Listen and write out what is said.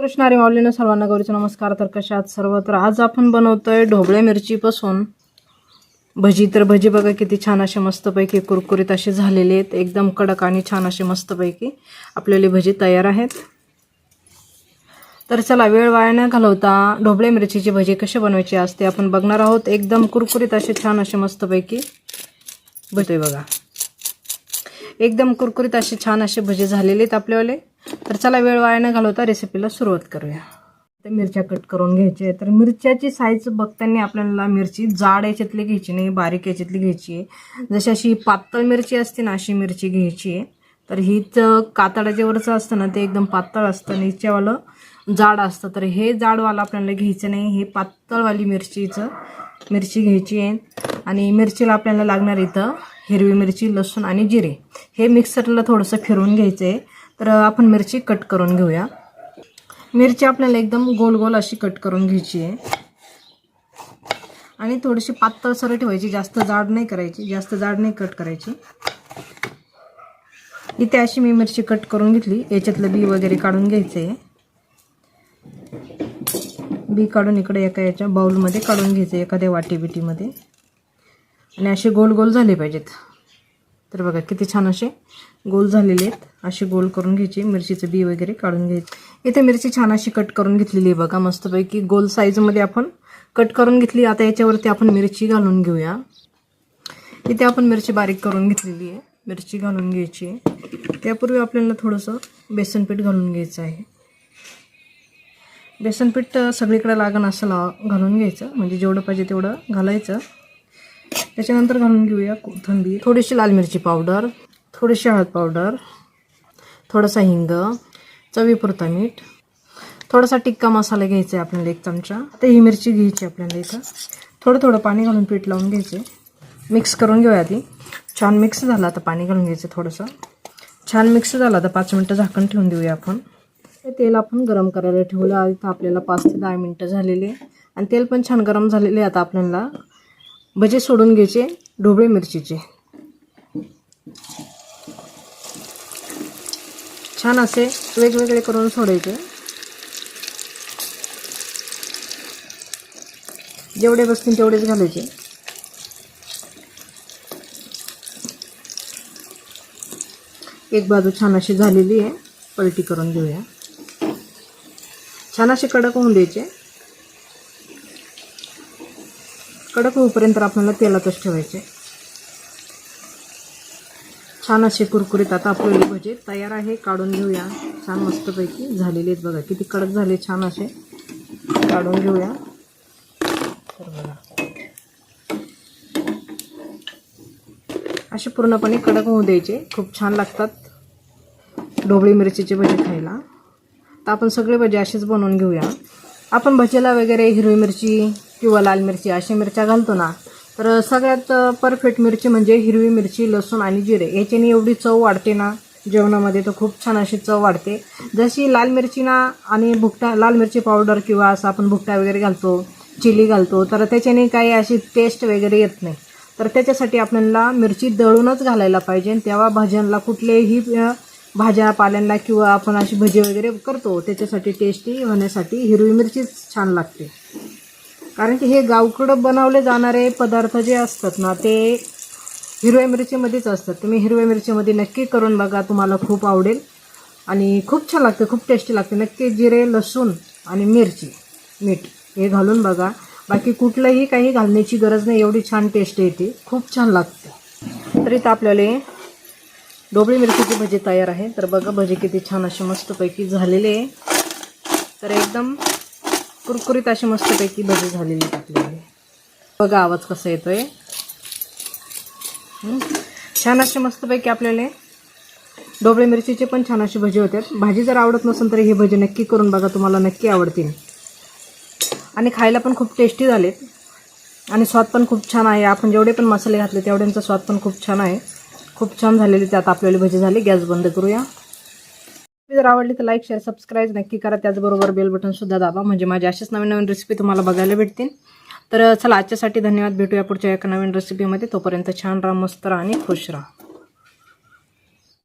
कृष्णारी माऊलीनं सर्वांना गौरीचा नमस्कार. तर कशात आहात सर्व तर आज आपण बनवतोय ढोबळे मिरचीपासून. भजी तर भजी बघा किती छान असे मस्तपैकी कुरकुरीत असे झालेले आहेत. एकदम कडक आणि छान असे मस्तपैकी आपल्याला भजी तयार आहेत. तर चला वेळ वाया न घालवता ढोबळे मिरचीची भजी कशी बनवायची असते आपण बघणार आहोत. एकदम कुरकुरीत असे छान असे मस्तपैकी भजतोय बघा. एकदम कुरकुरीत असे छान असे भजी झालेले आहेत आपल्यावाले. तर चला वेळ वाया न घालवता रेसिपीला सुरुवात करूया. तर मिरच्या कट करून घ्यायची आहे. तर मिरच्याची साईज बघताना आपल्याला मिरची जाड याच्यातली घ्यायची नाही बारीक याच्यातली घ्यायची आहे. जशी अशी पातळ मिरची असते ना अशी मिरची घ्यायची आहे. तर हीच कातडाच्यावरचं असतं ना ते एकदम पातळ असतं आणि हिच्यावालं जाड असतं. तर हे जाडवालं आपल्याला घ्यायचं नाही. हे पातळवाली मिरचीचं मिरची घ्यायची आहे. आणि मिरचीला आपल्याला लागणार इथं हिरवी मिरची लसूण आणि जिरे. हे मिक्सरला थोडंसं फिरवून घ्यायचं आहे तर आपण मिरची कट करून घेऊया. मिरची आपल्याला एकदम गोल गोल अशी कट करून घ्यायची आहे. आणि थोडीशी पातळसर ठेवायची जास्त जाड नाही करायची जास्त जाड नाही कट करायची. इथे अशी मी मिरची कट करून घेतली. याच्यातलं बी वगैरे काढून घ्यायचं आहे बी काढून इकडे एका याच्या बाऊलमध्ये काढून घ्यायचं आहे एखाद्या वाटी बिटीमध्ये आणि असे गोल गोल झाले पाहिजेत. तर बघा किती छान असे गोल झालेले आहेत. असे गोल करून घ्यायचे. मिरचीचं बी वगैरे काढून घ्यायचे. इथे मिरची छान अशी कट करून घेतलेली आहे बघा मस्तपैकी. गोल साईजमध्ये आपण कट करून घेतली. आता याच्यावरती आपण मिरची घालून घेऊया. इथे आपण मिरची बारीक करून घेतलेली आहे. मिरची घालून घ्यायची आहे. त्यापूर्वी आपल्याला थोडंसं बेसनपीठ घालून घ्यायचं आहे. बेसनपीठ सगळीकडे लागण असं लाव घालून घ्यायचं. म्हणजे जेवढं पाहिजे तेवढं घालायचं. त्याच्यानंतर घालून घेऊया कोथंबीर. थोडीशी लाल मिरची पावडर थोडीशी हळद पावडर थोडासा हिंग चवीपुरता मीठ थोडासा टिक्का मसाला घ्यायचा आहे आपल्याला एक चमचा. आता ही मिरची घ्यायची आपल्याला इथं. थोडं थोडं पाणी घालून पीठ लावून घ्यायचे. मिक्स करून घेऊया आधी. छान मिक्स झालं आता पाणी घालून घ्यायचं थोडंसं. छान मिक्स झालं आता पाच मिनटं झाकण ठेवून देऊया आपण. तेल आपण गरम करायला ठेवलं. इथं आपल्याला पाच ते दहा मिनटं झालेले आणि तेल पण छान गरम झालेले आता आपल्याला. भजे सोडून घ्यायचे ढोबळे मिरचीचे. छान असे वेगवेगळे करून सोडायचे. जेवढे बसतील तेवढेच घालायचे. एक बाजू छान अशी झालेली आहे पलटी करून घेऊया. छान असे कडक होऊन द्यायचे. कडक होईपर्यंत आपल्याला तेलातच ठेवायचे. छान असे कुरकुरीत आता आपले भजे तयार आहे काढून घेऊया. छान मस्तपैकी झालेले आहेत बघा किती कडक झाले छान असे. काढून घेऊया. तर बघा. असे पूर्णपणे कडक होऊ द्यायचे. खूप छान लागतात ढोबळी मिरचीचे भजे खायला. तर आपण सगळे भजे असेच बनवून घेऊया. आपण भजेला वगैरे हिरवी मिरची किंवा लाल मिरची अशी मिरच्या घालतो ना तर सगळ्यात परफेक्ट मिरची म्हणजे हिरवी मिरची लसूण आणि जिरे. याच्याने एवढी चव वाढते ना जेवणामध्ये तर खूप छान अशी चव वाढते. जशी लाल मिरची ना आणि भुकटा लाल मिरची पावडर किंवा असं आपण भुकटा वगैरे घालतो चिली घालतो तर त्याच्याने काही अशी टेस्ट वगैरे येत नाही. तर त्याच्यासाठी आपल्याला मिरची दळूनच घालायला पाहिजे तेव्हा भाज्यांना कुठलेही भाज्या पाल्यांना किंवा आपण अशी भजी वगैरे करतो त्याच्यासाठी टेस्टी होण्यासाठी हिरवी मिरचीच छान लागते. कारण की हे गावकडं बनवले जाणारे पदार्थ जे असतात ना ते हिरव्या मिरचीमध्येच असतात. तुम्ही हिरव्या मिरचीमध्ये नक्की करून बघा तुम्हाला खूप आवडेल. आणि खूप छान लागते खूप टेस्टी लागते. नक्की जिरे लसूण आणि मिरची मीठ हे घालून बघा. बाकी कुठलंही काही घालण्याची गरज नाही एवढी छान टेस्ट येते खूप छान लागते. तर इथं आपल्याला डोबळी मिरचीची भजी तयार आहे. तर बघा भजी किती छान असे मस्तपैकी झालेले आहे. तर एकदम कुरकुरीत अशी मस्तपैकी भजी झालेली आहेत आहे बघा आवाज कसा येतोय. आहे छान असे मस्तपैकी आपल्याला डोबळे मिरचीचे पण छान अशी भजी होतात भाजी जर आवडत नसेल तर ही भजी नक्की करून बघा तुम्हाला नक्की आवडतील. आणि खायला पण खूप टेस्टी झालेत. आणि स्वाद पण खूप छान आहे. आपण जेवढे पण मसाले घातले तेवढ्यांचा स्वाद पण खूप छान आहे. खूप छान झालेली त्यात आपल्याला भजी झाली. गॅस बंद करूया. जर आवडली तर लाईक शेअर सबस्क्राईब नक्की करा. त्याचबरोबर बेल बटन सुद्धा दाबा. म्हणजे माझ्या अशाच नवीन नवीन रेसिपी तुम्हाला बघायला भेटतील. तर चला आजच्यासाठी धन्यवाद. भेटूया पुढच्या एका नवीन रेसिपीमध्ये तोपर्यंत छान राहा मस्त राहा आणि खुश राहा.